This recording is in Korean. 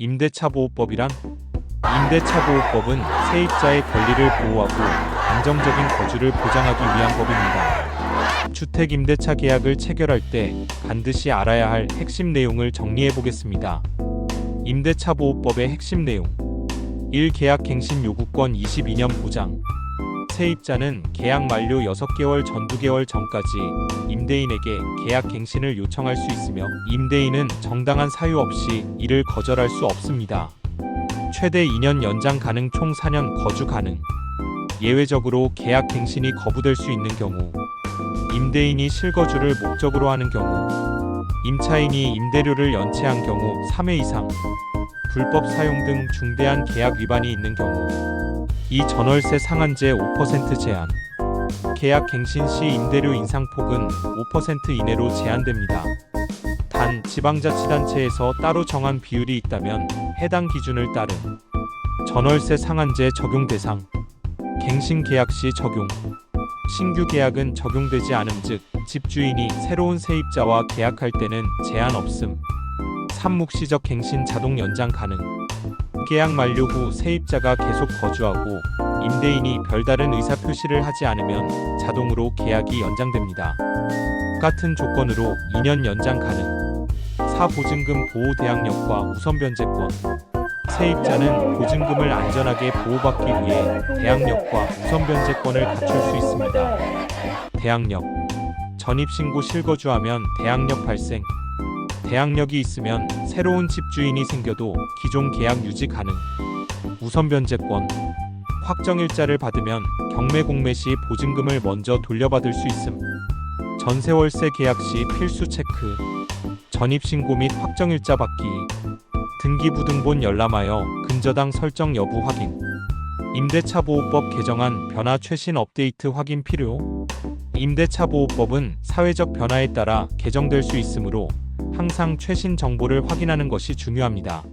임대차 보호법이란 임대차 보호법은 세입자의 권리를 보호하고 안정적인 거주를 보장하기 위한 법입니다. 주택 임대차 계약을 체결할 때 반드시 알아야 할 핵심 내용을 정리해 보겠습니다. 임대차 보호법의 핵심 내용 1. 계약 갱신 요구권 22년 보장 세입자는 계약 만료 6개월 전 2개월 전까지 임대인에게 계약 갱신을 요청할 수 있으며 임대인은 정당한 사유 없이 이를 거절할 수 없습니다. 최대 2년 연장 가능 총 4년 거주 가능 예외적으로 계약 갱신이 거부될 수 있는 경우 임대인이 실거주를 목적으로 하는 경우 임차인이 임대료를 연체한 경우 3회 이상 불법 사용 등 중대한 계약 위반이 있는 경우 이 전월세 상한제 5% 제한. 계약 갱신 시 임대료 인상폭은 5% 이내로 제한됩니다. 단 지방자치단체에서 따로 정한 비율이 있다면 해당 기준을 따른 전월세 상한제 적용 대상 갱신 계약 시 적용. 신규 계약은 적용되지 않음 즉 집주인이 새로운 세입자와 계약할 때는 제한 없음. 삼묵시적 갱신 자동 연장 가능 계약 만료 후 세입자가 계속 거주하고 임대인이 별다른 의사 표시를 하지 않으면 자동으로 계약이 연장됩니다. 같은 조건으로 2년 연장 가능. 사보증금 보호 대항력과 우선 변제권. 세입자는 보증금을 안전하게 보호받기 위해 대항력과 우선 변제권을 갖출 수 있습니다. 대항력. 전입신고 실거주하면 대항력 발생. 대항력이 있으면 새로운 집주인이 생겨도 기존 계약 유지 가능. 우선 변제권. 확정일자를 받으면 경매 공매 시 보증금을 먼저 돌려받을 수 있음. 전세월세 계약 시 필수 체크. 전입신고 및 확정일자 받기. 등기부등본 열람하여 근저당 설정 여부 확인. 임대차 보호법 개정안 변화 최신 업데이트 확인 필요. 임대차 보호법은 사회적 변화에 따라 개정될 수 있으므로 항상 최신 정보를 확인하는 것이 중요합니다.